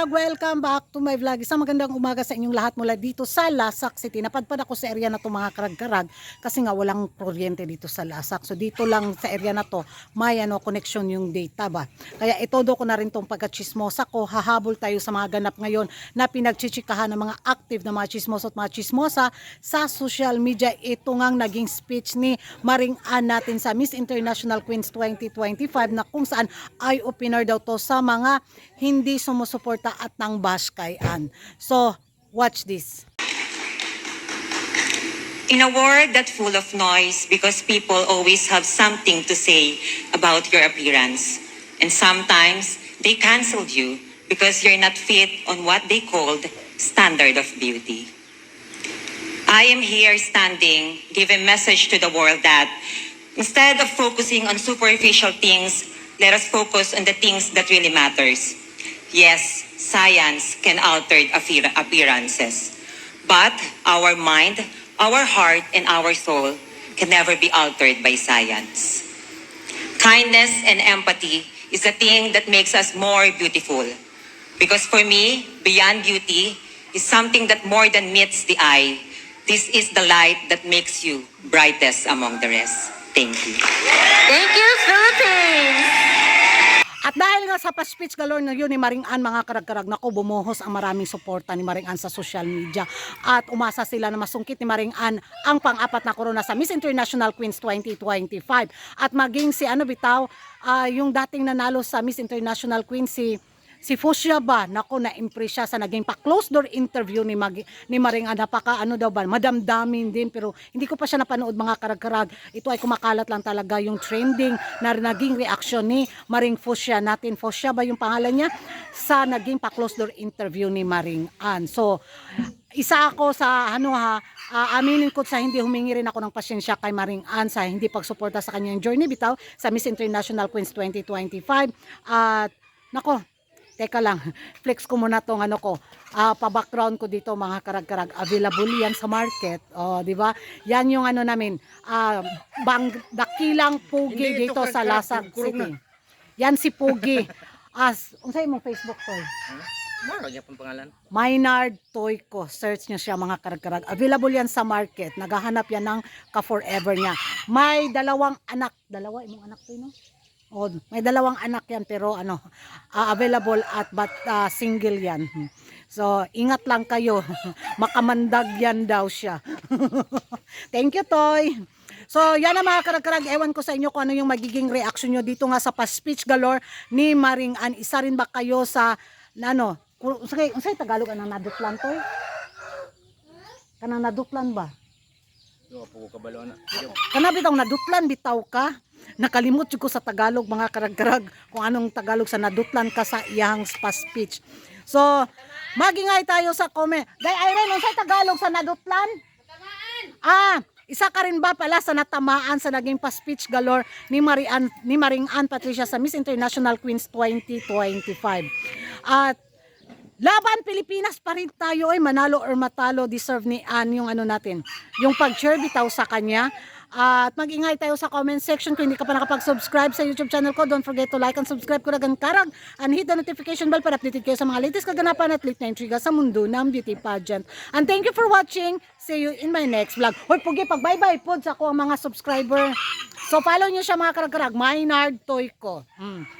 vlog! Welcome back to my vlog. Isang magandang umaga sa inyong lahat mula dito sa Lasak City. Napadpad ako sa area na to mga karag-karag kasi nga walang kuryente dito sa Lasak. So dito lang sa area na to may ano, connection yung data ba. Kaya itodo ko na rin tong pagka-chismosa ko. Hahabol tayo sa mga ganap ngayon na pinagchichikahan ng mga active na mga chismosa at mga chismosa sa social media. Ito ngang naging speech ni Maring Ann natin sa Miss International Queens 2025 na kung saan ay opener daw to sa mga hindi sumusuporta at nang bash kay Ann. So, watch this. In a world that's full of noise because people always have something to say about your appearance. And sometimes they canceled you because you're not fit on what they called standard of beauty. I am here standing, give a message to the world that instead of focusing on superficial things, let us focus on the things that really matters. Yes, science can alter appearances, but our mind, our heart, and our soul can never be altered by science. Kindness and empathy is the thing that makes us more beautiful. Because for me, beyond beauty is something that more than meets the eye. This is the light that makes you brightest among the rest. Thank you. Thank you, Philippines! At dahil nga sa pa-speech galore na yun ni Maring Ann, mga karag-karag nako, bumuhos ang maraming suporta ni Maring Ann sa social media. At umasa sila na masungkit ni Maring Ann ang pang-apat na corona sa Miss International Queens 2025. At maging si ano bitaw, ah, yung dating nanalo sa Miss International Queens si si Fushia ba, nako na-impress siya sa naging pa-close door interview ni, Mag, ni Maring Ann. Napaka ano daw ba, madamdamin din pero hindi ko pa siya napanood mga karag-karag. Ito ay kumakalat lang talaga yung trending na naging reaction ni Maring Fushia natin. Fushia ba yung pangalan niya? Sa naging pa-close door interview ni Maring Ann. So, isa ako sa ano ha, ah, aminin ko sa hindi humingi rin ako ng pasyensya kay Maring Ann sa hindi pagsuporta sa kanyang journey bitaw sa Miss International Queens 2025. At nako, Teka lang, flex ko muna tong ano ko. Ah, pa-background ko dito mga karag-karag. Available yan sa market. Oh, di ba? Yan yung ano namin. Ah, bang dakilang pugi Hindi, ito dito sa Lasag City. Yan si Pugi. As, unsay mong Facebook to? Mara niya pang pangalan. Maynard Toyko. Search niyo siya mga karag-karag. Available yan sa market. Naghahanap yan ng ka-forever niya. May dalawang anak. Dalawa imong anak to, no? O, may dalawang anak yan pero ano, ah, available at but ah, single yan. So, ingat lang kayo. Makamandag yan daw siya. Thank you, Toy. So, yan ang mga karag-karag. Ewan ko sa inyo kung ano yung magiging reaction nyo dito nga sa pa-speech galore ni Maring Ann. Isa rin ba kayo sa, na ano, kung- unsay unsay Tagalog anang nadutlan, Toy? Kanang nadutlan ba? Yo, po ko kabalo na. Kana bitaw nadutlan bitaw ka. Nakalimot ko sa Tagalog mga karag-karag kung anong Tagalog sa nadutlan ka sa iyang speech. So, magingay tayo sa comment. Day Irene, unsay Tagalog sa nadutlan? Ah, isa ka rin ba pala sa natamaan sa naging pa-speech galore ni Marian ni Maring Ann Patricia sa Miss International Queens 2025. At Laban Pilipinas pa rin tayo. Ay manalo or matalo deserve ni Ann yung ano natin yung pag-share bitaw sa kanya. At mag-ingay tayo sa comment section. Kung hindi ka pa nakapag-subscribe sa YouTube channel ko don't forget to like and subscribe. Ko karag and hit the notification bell para updated kayo sa mga latest kaganapan at late na intriga sa mundo ng beauty pageant. And thank you for watching. See you in my next vlog. Hoy pugi pag bye bye pod sa ako ang mga subscriber. So follow nyo siya mga karag-karag. Maynard Toyko. Mm.